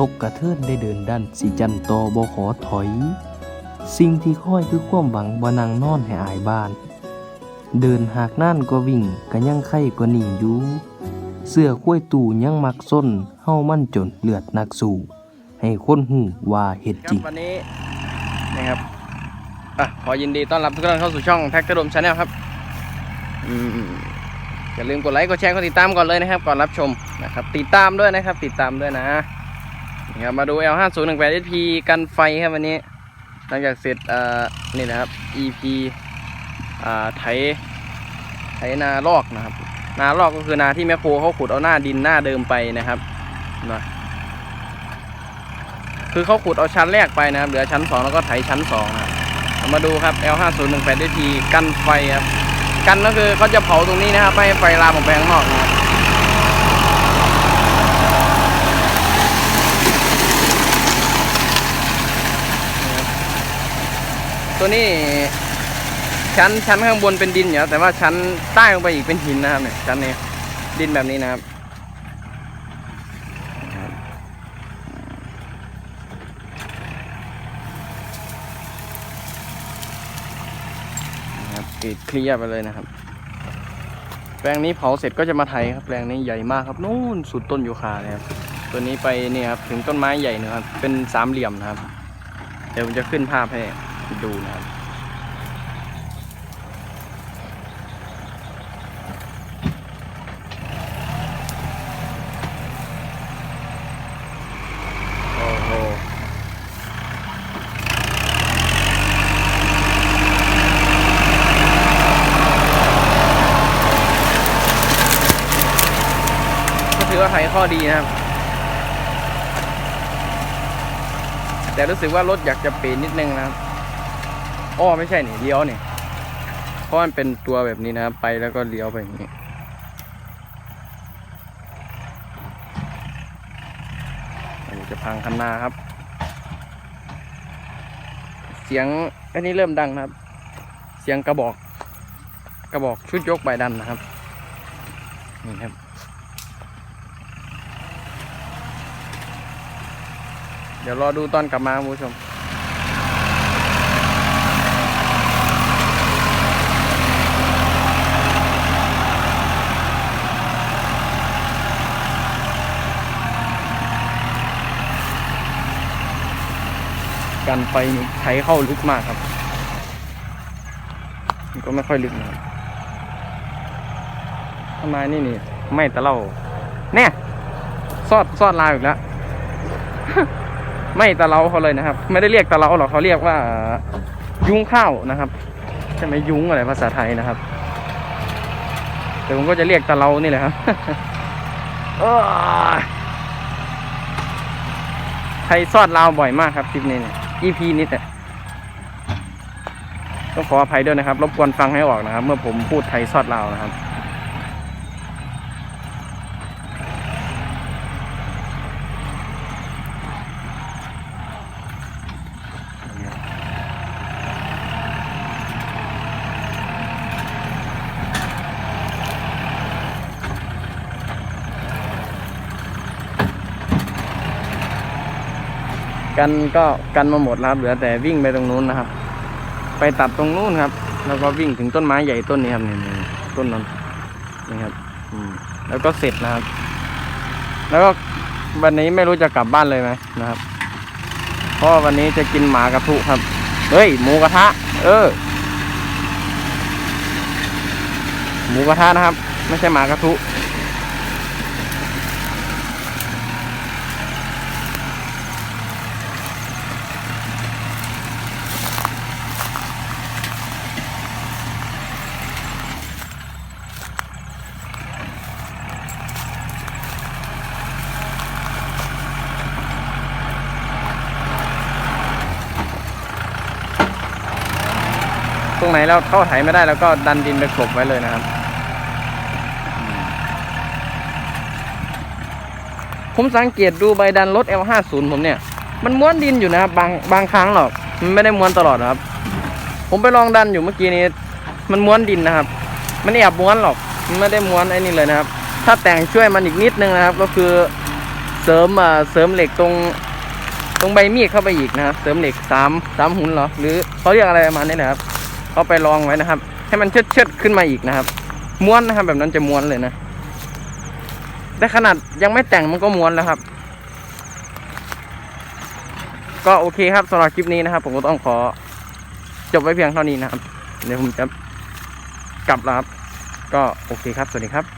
ตกกระเทินได้เดินดันสิจันตอบ่ขอถอย สิ่งที่ค่อยคือความหวังบ่นางนอนให้อายบ้าน เดินหากนั่นก็วิ่งก็ยังไข่ก็หนีอยู่เสื้อคุ้ยตู่ยังมักส้นเฮามั่นจนเลือดนักสู้ให้คนหูว่าเฮ็ดจริงวันนี้นะครับอะขอยินดีต้อนรับทุกท่านเข้าสู่ช่องแพ็กกระดมชาแนลครับอืมอย่าลืมกดไลค์กดแชร์กดติดตามก่อนเลยนะครับ ก่อนรับชมนะครับ ติดตามด้วยนะครับ ติดตามด้วยนะ นี่ครับมาดู L5018 SP กันไฟครับวันนี้ หลังจากเสร็จอ่านี่นะครับ EP อ่าไถไถนาลอกนะครับ นาลอกก็คือนาที่แมคโครเขาขุดเอาหน้าดินหน้าเดิมไปนะครับนะคือเขาขุดเอาชั้นแรกไปนะครับ เหลือชั้น2แล้วก็ไถชั้น2นะครับเอามาดูครับ L5018 DT กันไฟครับกันก็คือเขาจะเผาตรงนี้นะครับไม่ให้ไฟลามออกไปข้างนอกนะครับ ตัวนี้ชั้นชั้นข้างบนเป็นดินอยู่แต่ว่าชั้นใต้ลงไปอีกเป็นหินนะครับเนี่ยชั้นนี้ดินแบบนี้นะครับนะครับกรีดเคลียร์ไปเลยนะครับ แปลงนี้เผาเสร็จก็จะมาไถครับ แปลงนี้ใหญ่มากครับนู่นสุดต้นยูคาเลยครับ ตัวนี้ไปนี่ครับ ถึงต้นไม้ใหญ่นะครับ เป็นสามเหลี่ยมนะครับ เดี๋ยวผมจะขึ้นภาพให้ ดูนะครับโอ้โหก็ถือว่าไทยข้อดีนะครับ แต่รู้สึกว่ารถอยากจะเปลี่ยนนิดนึงนะครับ อ้อไม่ใช่นี่เลี้ยวนี่เพราะมันเป็นตัวแบบนี้นะครับไปแล้วก็เลี้ยวไปอย่างนี้จะพังคันนาครับ เสียงอันนี้เริ่มดังนะครับ เสียงกระบอกกระบอกชุดยกใบดันนะครับนี่ครับเดี๋ยวรอดูตอนกลับมาคุณผู้ชม กันไฟนี่ใช้เข้าลึกมากครับมันก็ไม่ค่อยลึกนะครับทำไมนี่นี่ไม่ตะเล่าเนี่ยซอดซอดลาวอีกแล้วไม่ตะเล่าเขาเลยนะครับ ไม่ได้เรียกตะเล่าหรอกเขาเรียกว่า ยุ้งข้าวนะครับใช่ไหมยุ้งอะไรภาษาไทยนะครับแต่ผมก็จะเรียกตะเล่านี่แหละครับไทยซอดลาวบ่อยมากครับคลิปนี้เนี่ย EP นี้แต่ต้องขออภัยด้วยนะครับ รบกวนฟังให้ออกนะครับ เมื่อผมพูดไทยซอดลาวนะครับ กันก็กันมาหมดแล้วครับเหลือแต่วิ่งไปตรงนู้นนะครับ ไปตัดตรงนู้นครับ แล้วก็วิ่งถึงต้นไม้ใหญ่ต้นนี้ครับนี่ต้นนั้นนี่ครับอืมแล้วก็เสร็จนะครับ แล้วก็วันนี้ไม่รู้จะกลับบ้านเลยไหมนะครับเพราะวันนี้จะกินหมากระทุครับ เฮ้ยหมูกระทะ เออ หมูกระทะนะครับ ไม่ใช่หมากระทุ ตรงไหนเราเข้าไถไม่ได้แล้วก็ดันดินไปกลบไว้เลยนะครับ ผมสังเกตดูใบดันรถ L50 ผมเนี่ย มันม้วนดินอยู่นะครับบางบางครั้งหรอก มันไม่ได้ม้วนตลอดนะครับ ผมไปลองดันอยู่เมื่อกี้นี้ มันม้วนดินนะครับ มันแอบม้วนหรอก มันไม่ได้ม้วนไอ้นี่เลยนะครับ ถ้าแต่งช่วยมันอีกนิดนึงนะครับ ก็คือเสริมเสริมเหล็กตรงตรงใบมีดเข้าไปอีกนะครับ เสริมเหล็กสามสามหุ่นหรอ หรือเขาเรียกอะไรประมาณนี้แหละครับ เขาไปลองไว้นะครับ ให้มันเชิดเชิดขึ้นมาอีกนะครับ ม้วนนะครับ แบบนั้นจะม้วนเลยนะ แต่ขนาดยังไม่แต่งมันก็ม้วนแล้วครับ ก็โอเคครับสำหรับคลิปนี้นะครับ ผมก็ต้องขอจบไว้เพียงเท่านี้นะครับ เดี๋ยวผมจะกลับแล้วครับ ก็โอเคครับ สวัสดีครับ